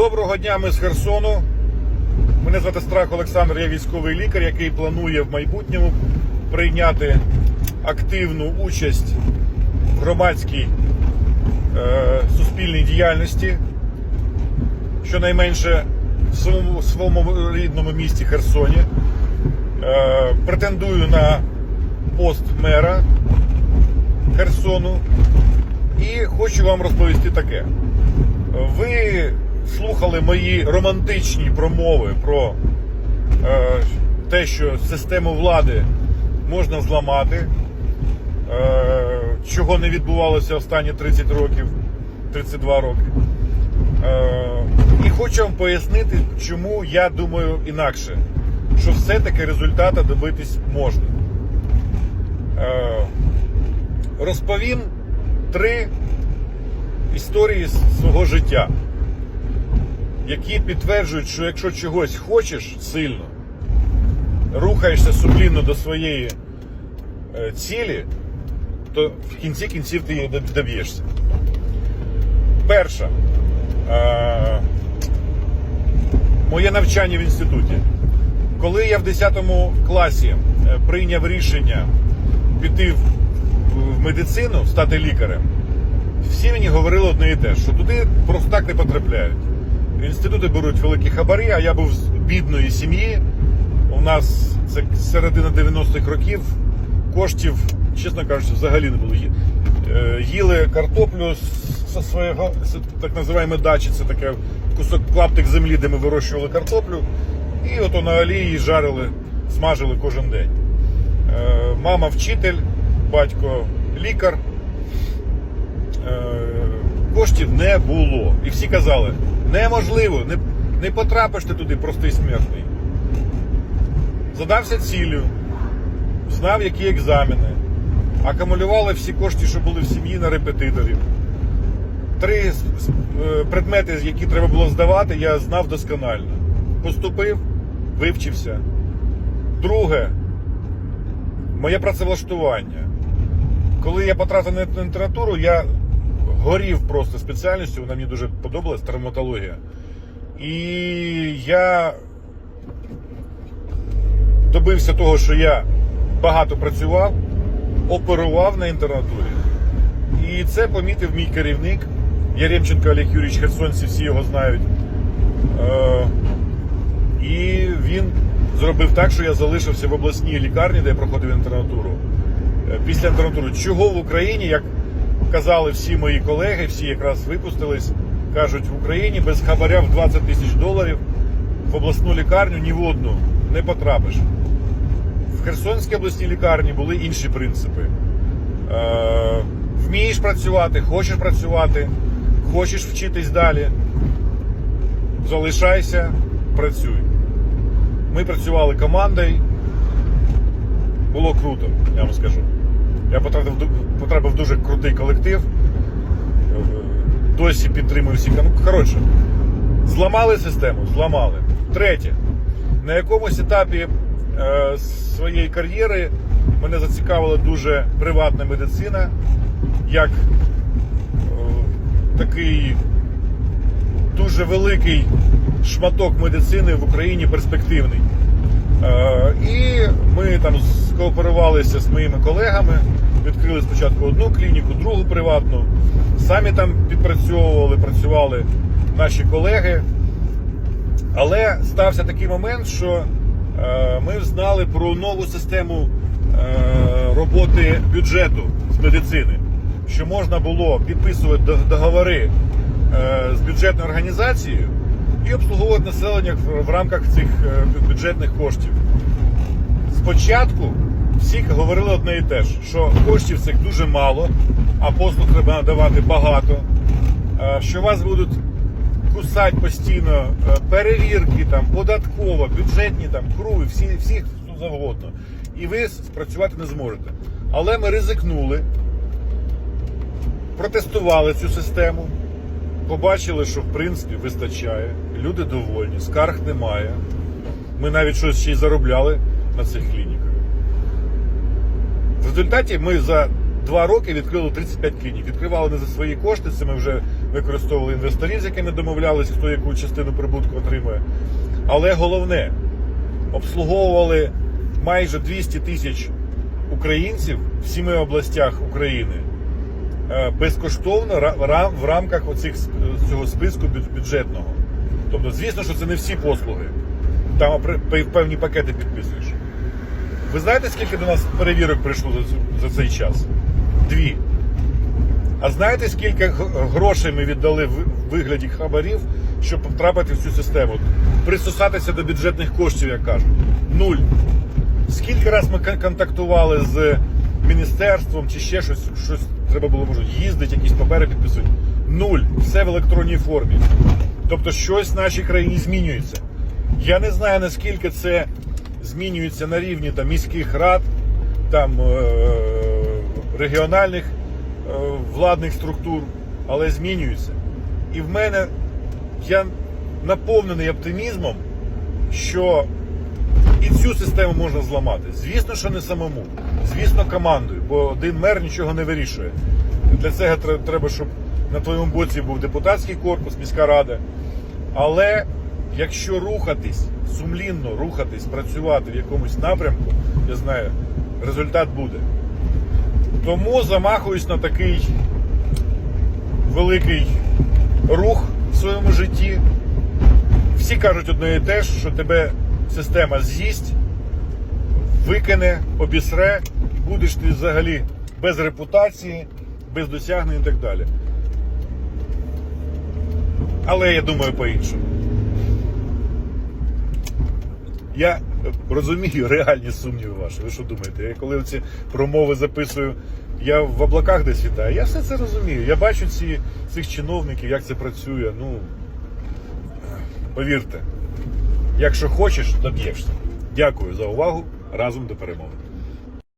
Доброго дня, ми з Херсону. Мене звати Страх Олександр, я військовий лікар, який планує в майбутньому прийняти активну участь в громадській е, суспільній діяльності, щонайменше в своєму, своєму рідному місті Херсоні. Е, претендую на пост мера Херсону. І хочу вам розповісти таке. Ви слухали мої романтичні промови про е, те, що систему влади можна зламати, е, чого не відбувалося останні 30 років, 32 роки. Е, і хочу вам пояснити, чому я думаю інакше, що все-таки результата добитись можна. Е, розповім три історії свого життя, які підтверджують, що якщо чогось хочеш сильно, рухаєшся сумлінно до своєї е, цілі, то в кінці кінців ти її доб'єшся. Перша. Е, моє навчання в інституті. Коли я в 10 класі е, прийняв рішення піти в, медицину, стати лікарем, всі мені говорили одне і те, що туди просто так не потрапляють. Інститути беруть великі хабарі, а я був з бідної сім'ї. У нас це середина 90-х років коштів, чесно кажучи, взагалі не було. Е, Їли картоплю зі свого так називаємо дачі, це таке кусок клаптик землі, де ми вирощували картоплю. І ото на олії жарили, смажили кожен день. Е, Мама вчитель, батько лікар. Е, коштів не було. І всі казали, неможливо, не, не потрапиш ти туди простий смертний. Задався ціллю, знав, які екзамени, акумулювали всі кошти, що були в сім'ї на репетиторів. Три е, предмети, які треба було здавати, я знав досконально. Поступив, вивчився. Друге, моє працевлаштування. Коли я потрапив на літературу, я горів просто спеціальністю, вона мені дуже подобалась, травматологія. І я добився того, що я багато працював, оперував на інтернатурі. І це помітив мій керівник Яремченко Олег Юрійович Херсонці, всі його знають. Е, і він зробив так, що я залишився в обласній лікарні, де я проходив інтернатуру. Е, Після інтернатури, чого в Україні, як казали всі мої колеги, всі якраз випустились, кажуть, в Україні без хабаря в 20 тисяч доларів в обласну лікарню ні в одну не потрапиш. В Херсонській обласній лікарні були інші принципи. Е, вмієш працювати, хочеш працювати, хочеш вчитись далі. Залишайся, працюй. Ми працювали командою. Було круто, я вам скажу. Я потрапив, потрапив в дуже крутий колектив. Досі підтримую всіх. Ну, коротше, зламали систему, зламали. Третє. На якомусь етапі е, своєї кар'єри мене зацікавила дуже приватна медицина, як е, такий дуже великий шматок медицини в Україні перспективний. Е, І ми там скооперувалися з моїми колегами, відкрили спочатку одну клініку, другу приватну. Самі там підпрацьовували, працювали наші колеги. Але стався такий момент, що е, ми знали про нову систему е, роботи бюджету з медицини, що можна було підписувати договори е, з бюджетною організацією і обслуговувати населення в, рамках цих бюджетних коштів. Спочатку всі говорили одне і те ж, що коштів цих дуже мало, а послуг треба надавати багато, е, що вас будуть кусати постійно е, перевірки, там, податкова, бюджетні там, круги, всі, всі хто завгодно. І ви спрацювати не зможете. Але ми ризикнули, протестували цю систему, побачили, що в принципі вистачає, люди довольні, скарг немає. Ми навіть щось ще й заробляли на цих клініках. Результаті ми за два роки відкрили 35 клінік. Відкривали не за свої кошти. Це ми вже використовували інвесторів, з якими домовлялись, хто яку частину прибутку отримує. Але головне, обслуговували майже 200 тисяч українців в сіми областях України е, безкоштовно в рамках оцих цього списку бюджетного. Тобто, звісно, що це не всі послуги. Там певні пакети підписуєш. Ви знаєте, скільки до нас перевірок прийшло за, за цей час? Дві. А знаєте, скільки грошей ми віддали в вигляді хабарів, щоб потрапити в цю систему? Присосатися до бюджетних коштів, як кажуть. Нуль. Скільки раз ми контактували з міністерством чи ще щось, щось треба було може їздити, якісь папери підписувати. Нуль. Все в електронній формі. Тобто щось в нашій країні змінюється. Я не знаю наскільки це змінюється на рівні там, міських рад, там, е- регіональних е- владних структур, але змінюється. І в мене я наповнений оптимізмом, що і цю систему можна зламати. Звісно, що не самому, звісно, командою, бо один мер нічого не вирішує. Для цього треба, щоб на твоєму боці був депутатський корпус, міська рада. Але якщо рухатись, сумлінно рухатись, працювати в якомусь напрямку, я знаю, результат буде. Тому замахуюсь на такий великий рух в своєму житті. Всі кажуть одне і те що тебе система з'їсть, викине, обісре, будеш ти взагалі без репутації, без досягнень і так далі. Але я думаю по-іншому. Я розумію реальні сумніви ваші. Ви що думаєте? Я коли ці промови записую, я в облаках десь вітаю. Я все це розумію. Я бачу ці, цих чиновників, як це працює. Ну, повірте, якщо хочеш, доб'єшся. Дякую за увагу. Разом до перемоги.